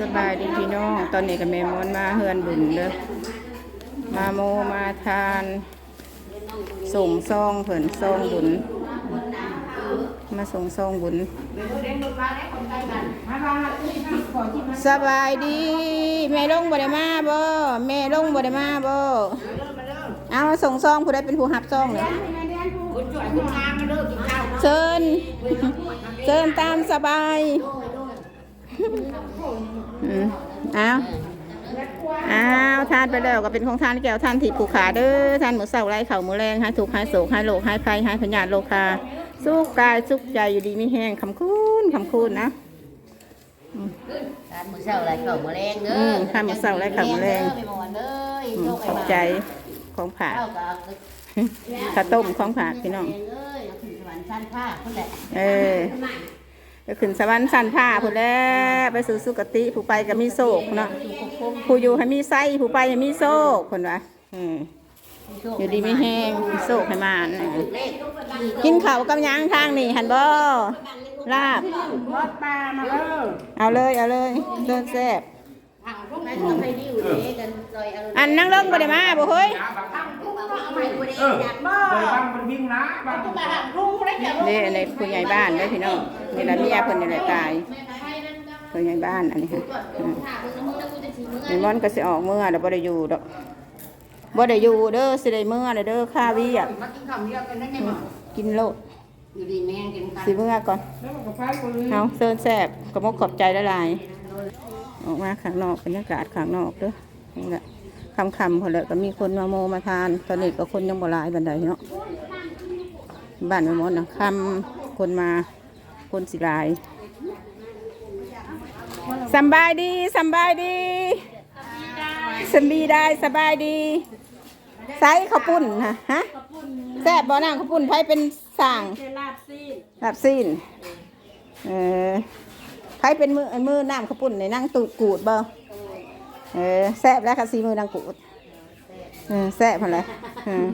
สบายดีพี่น้อง ตอนนี้กับแม่มอนมาเฮือนบุญเด้อมาโมมาทาน ส่งซองเผินซองบุญ มาส่งซองบุญ สบายดี แม่ลงบ่ได้มาบ่แม่ลงบ่ได้มาบ่เอามาส่งซองผู้ใดเป็นผู้หับซองเลยเชิญเชิญตามสบาย อืมเอาอ้าวทานไปแล้วก็เป็นของทานแก้วทานที่ผูกขาเด้อทานหมูเสาไรเข่าหมูแรงให้ถูกข์ให้โศกให้โลกให้ภัยให้พญาธิโลคาสู้กายสุขใจอยู่ดีไม่แห้งคำคูณคำคูณนะทานมื้อเช้าอะไรข้าวมื้อแรงเด้อือมทานมื้อเช้าอะไรข้าวมื้อแรงไปหมอนเด้ออืมโชคขอบใจของผากข้าวกับข้าวต้มของผากพี่น้องเอ้ยเอ ไปขึ้นสวรรค์สันผ้าผู้แล้วไปสู่สุคติผู้ไปก็มีโศกเนาะผู้อยู่ให้มีไส้ผู้ไปให้มีโศกคนวะอืมอยู่ดีไม่แห้งมีโศกให้มานกินข้าวกับหยังทางนี่หันบ่ลาบ รถปลามาเด้อเอาเลยเอาเลยเดินแซ่บ ไม่ต้องไปดิ้วเด้กันซอยเอาอันนั่งลงบ่ได้มาบ่เฮ้ย เเอาใหม่ดูดิอยากบ่ไปบังมันวิ่งนะบ้างมาหันรุ่งนี่ในผู้ใหญ่บ้านเด้พี่น้องนี่ละเมียเพิ่นนี่แหละตายผู้ใหญ่บ้านอันนี้ค่ะอืมในมอนก็สิออกเมื่อแล้วบ่ได้อยู่ดอกบ่ได้อยู่เด้อสิได้เมื่อเด้อค่าเวียกกินข้าวเดียวกันได้ไหมกินโลดสิเมื่อก่อนเอาเซินแซบกระมกขอบใจละลายออกมาข้างนอกบรรยากาศข้างนอกเด้อนี่แหละ คำคำๆพอแล้วก็มีคนมาโมมาทาน ตอนนี้ก็คนยังบ่หลายบันไดเนาะบ้านแม่มดนะคำคนมาคนสิลายสบายดีสบายดีสบีได้สบายดีไซส์ข้าวปุ้นนะฮะแซ่บบ่นางข้าวปุ้นไผเป็นสั่งลาบซีดลาบซีนเออไผเป็นมือมือน้ำข้าวปุ้นในนั่งตูดกูดบ่ เออแซ่บแล้วค่ะสีมือนางกูดเออแซ่บพอแล้วเออ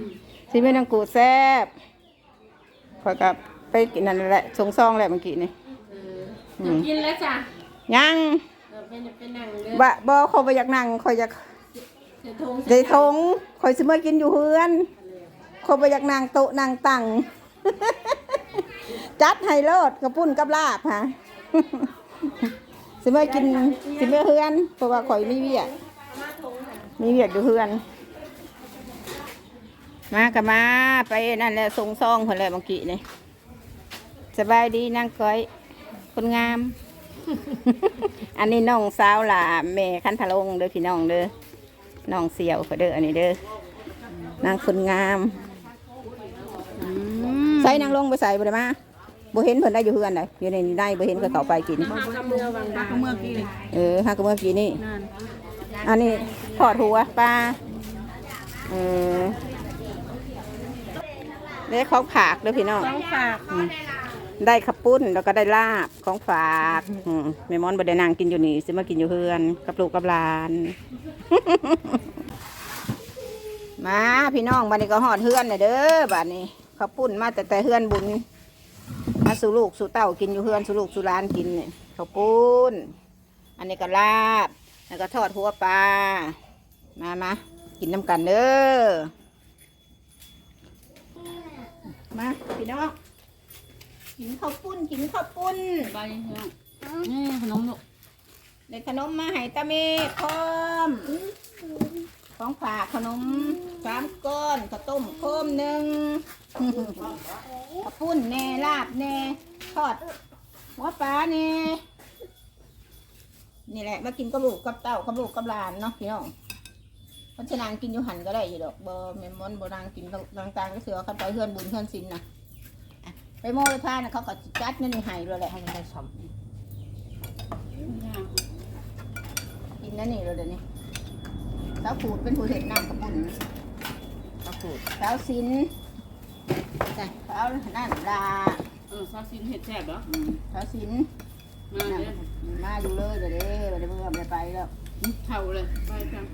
สีมือนางกูดแซ่บพอยกับไปกินนั่นแหละสงซองแหละเมื่อกี้นี่อืมกินแล้วจ้ะยังเออเป็นเป็นหนังเด้อบ่บ่คอยไปอยากนั่งคอยอยากเดี๋ยวทงได้ทงคอยสิมากินอยู่เฮือนคอยไปอยากนั่งโต๊ะนั่งตังจัดให้โลดกระปุ้นกับลาบฮะ สิเมากินสิเมาเฮือนเพราะว่าข่อยมีเวียกมีเวียกอยู่เฮือน มากับมาไปนั่นแหละส่งซองคนแหละเมื่อกี้นี่สบายดีนั่งก้อย คนงาม อันนี้น้องสาวล่าแม่คันทะลงเด้อพี่น้องเด้อน้องเสี่ยวเขาเด้ออันนี้เด้อนางคนงามใส่นางลงไปใส่บ่ได้มา บ่เห็นเพิ่นได้อยู่เฮือนได้อยู่ในนี้ได้บ่เห็นก็เข้าไปกินมากระเมือวังดาเมือกี้เลยเออฮักก็เมื่อกี้นี่ นั่นอันนี้ทอดหัวปลาเออได้ของผากเด้อพี่น้อง ต้องฝากอืมได้ขับปุ้นแล้วก็ได้ลาบของฝากอืมแม่มอนบ่ได้นางกินอยู่นี่สิมากินอยู่เฮือน กับลูกกับหลาน มาพี่น้องบัดนี้ก็หอดเฮือนเลยเด้อบัดนี้ขับปุ้นมาแต่แต่เฮือนบุญ มาสู่ลูกสู่เต้ากินอยู่เฮือนสู่ลูกสู่หลานกินเนี่ยขับปุ้น อันนี้ก็ลาบแล้วก็ทอดหัวปลามามากินน้ำกันเด้อมาพี่น้องกินข้าวปุ้นกินข้าวปุ้นไปเถอะนี่ขนมลูกได้ขนมมาให้ตาเมฆพร้อม ของฝากขนมสามก้อนข้าวต้มโคมหนึ่งข้าวปุ้นแน่ลาบแน่ทอดหัวปลาแน่นี่แหละมากินกับลูกกับเต้ากับลูกกับหลานเนาะพี่น้องเพราะฉะนั้นกินอยู่หันก็ได้อยู่ดอกบอแมมมอนบนางกินต่างๆก็เสือขันไปเพื่อนบุญเพื่อนสินนะอะไปโม่ไปพานะเขาก็จัดเงินในไห้เลยแหละให้ได้สมกินนั่นนี่เลยเดี๋ยวนี้ สาวขูดเป็นผู้เห็ดน้ำกระปุ่นข้าวขูดสาวสินจ้ะสาวนั่นลาเออซอสซินเห็ดแซ่บเหรออืมสาวสินมานั่นเลยมาอยู่เลยเดี๋ยวนี้เดี๋ยวเมื่อไปแล้วเท่าเลยไปจัง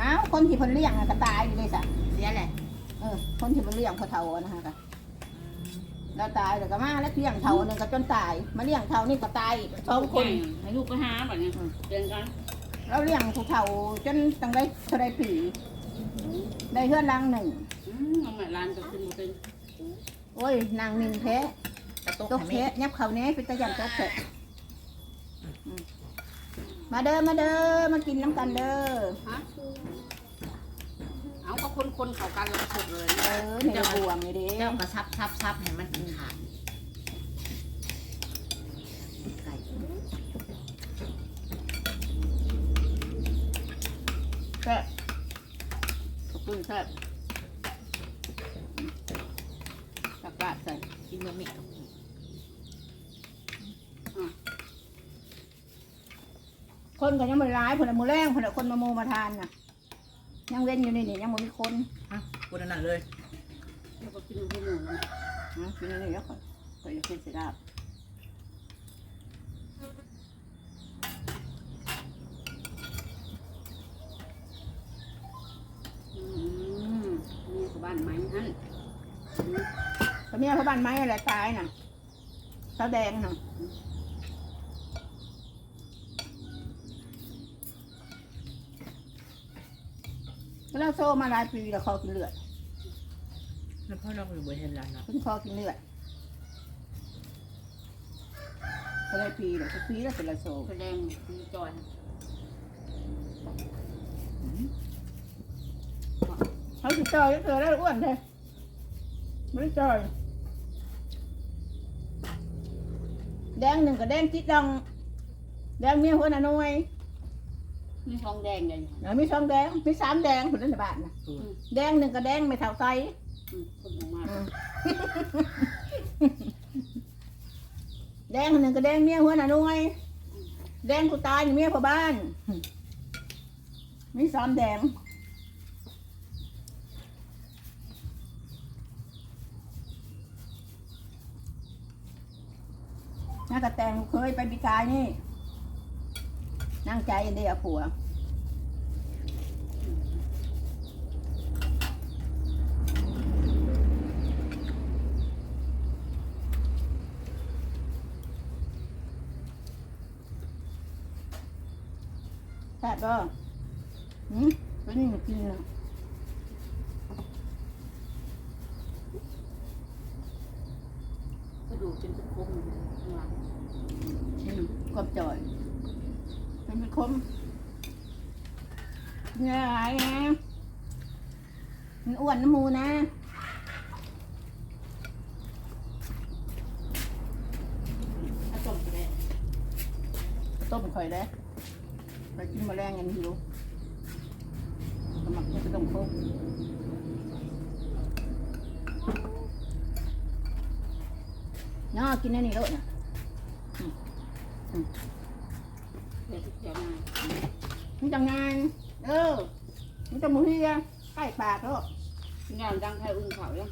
อ้าวคนที่เพิ่นเลี้ยงน่ะก็ตายอยู่เลยสะเสียแหละเออคนที่เพิ่นเลี้ยงพอเท่าอะนะฮะก็เราตายแต่ก็มาแล้วเลี้ยงเท่าหนึงก็จนตาย มาเลี้ยงเท่านี่ก็ตายอีกสองคนให้ลูกไปหาแบบนี้เรียนกัน เราเลี้ยงผู้เฒ่าจนตั้งได้เท่าไรปี ได้เฮือนหลังหนึ่ง อืมเอาแม่ร้านก็ขึ้นมาเป็นโอ้ย นางมินแท้กระตุกตกให้แท้แม่ยับเขาแน่เป็นตะยันตกแท้อืมมาเด้อ มาเด้อ มากินน้ำกันเด้อ ฮะเอาก็คนคนๆเขากันแล้วก็สุดเลยเออในระบวงนี่เด้เจ้าก็ซับซับซับให้มันขาดไก่ แซ่บขอบคุณแซ่บตักบาดใส่กินบะหมี่กับคนก็ยังไม่ร้ายผลมือแรงผลคนมาโมมาทานน่ะ ยังเว้นอยู่นี่นี่ยังไม่มีคนฮะกูนั่นเลยแล้วก็กินให้หนูนะนะกินอันนี่แล้วก็ก็จะเป็นสิลาบอืมนี่คือบ้านไม้นั่น ก็ เมียเขาบ้านไม้อะไรตายน่ะเสาแดงน่ะแล้วโซ่มาหลายปีแล้วคอกินเลือดแล้วพ่อน้องอยู่บนเฮนลันนะเพิ่งคอกินเลือดก็ได้ปีแล้วปีแล้วเป็นละโซ่แสดงมีจอยเขาติดจอยเจอแล้วอ้วนเลยไม่ได้จอย แดงหนึ่งกับแดงจิตดอง แดงเมียหัวหน้าหน่วยมีทองแดงเลยเดี๋ยวมีสองแดงมีสามแดงคนนั้นในบ้านนะแดงหนึ่งกับแดงไม่เท่าไซอืมคนออกมาอืมแดงหนึ่งกับแดงเมียหัวหน้าหน่วย แดงกูตายนี่เมียพ่อบ้าน มีสามแดง น้ากระแตงเคยไปบิกายนี่ นั่งใจเดียวผัวแซ่บบ่หืมตัวนี้มันกินเนาะ ก็ดูเป็นทุกคนข้างหลัง อืมกบจ่อยเป็นเป็นคมเนี่ยอะไรนะมันอ้วนน้ำมูนะถ้าต้มก็ได้ต้มข่อยได้ไปกินแมลงยังหิวสมัครจะต้องครบน้ากินอันนี้แล้วนะ เดี๋ยวทุกอย่างมามันจังงานเออมันจะมือเฮียใกล้ปากแล้วงานดังใครอุ้งเขาเนี่ย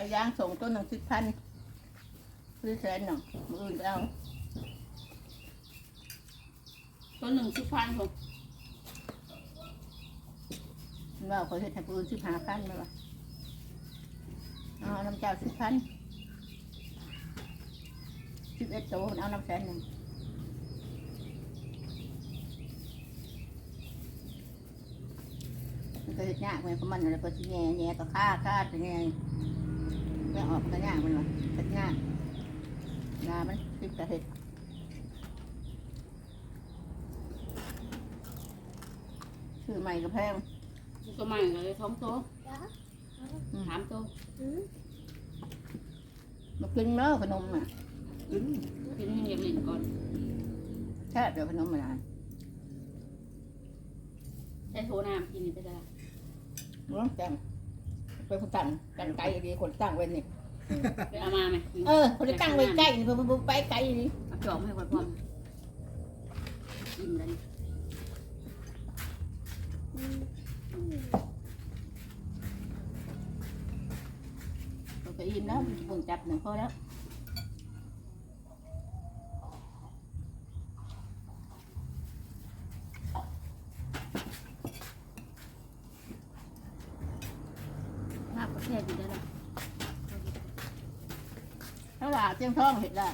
ช้ยางส่งต้นหนึ่งสิบพันซื้อแสนหนึ่งมืออื่นก็เอาต้นหนึ่งสิบพันผมมันว่าเขาเห็ดให้ปืนสิบห้าพันไหมวะเอาน้ำเจ้าสิบพันสิบเอ็ดโตมันเอาน้ำแสนหนึ่งมันก็เห็ดยากเหมือนกับมันอะไรก็สิแง่แง่ก็ฆ่าฆ่าแต่แง่ ไม่ออกก็ยากมันวะเห็ดยากนามันติดกระเห็ดซื้อใหม่ก็แพงตัวใหม่เลยท้องโตถามโตมากินเนาะขนมอะกินให้ยังเล่นก่อนแค่เดี๋ยวขนมมาได้ใช้โทน้ำกินไปได้ร้องจัง ไปคนตั้งกันไกลดีคนตั้งไว้นี่ ไปเอามาไหมเออคนที่ตั้งไว้ใกล้นี่เพิ่นเพิ่นไปไกลนี่เอาจอมให้คนพร้อมกินเลยเราไปอิ่มแล้วเพิ่งจับหนึ่งพอแล้ว ภาพประเทศอยู่ได้แล้ว ถ้าว่าเจียงทองเห็ดได้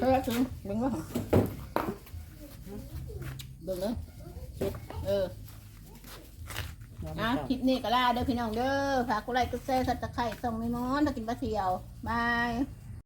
เออถึงเบิ่งว่าเบิ่งเลยเออนะคลิปนี้ก็ลาเด้อพี่น้องเด้อฝากกดไลค์กดแชร์สับตะไคร้ส่งไม่มอนถ้ากินปลาเสียวบาย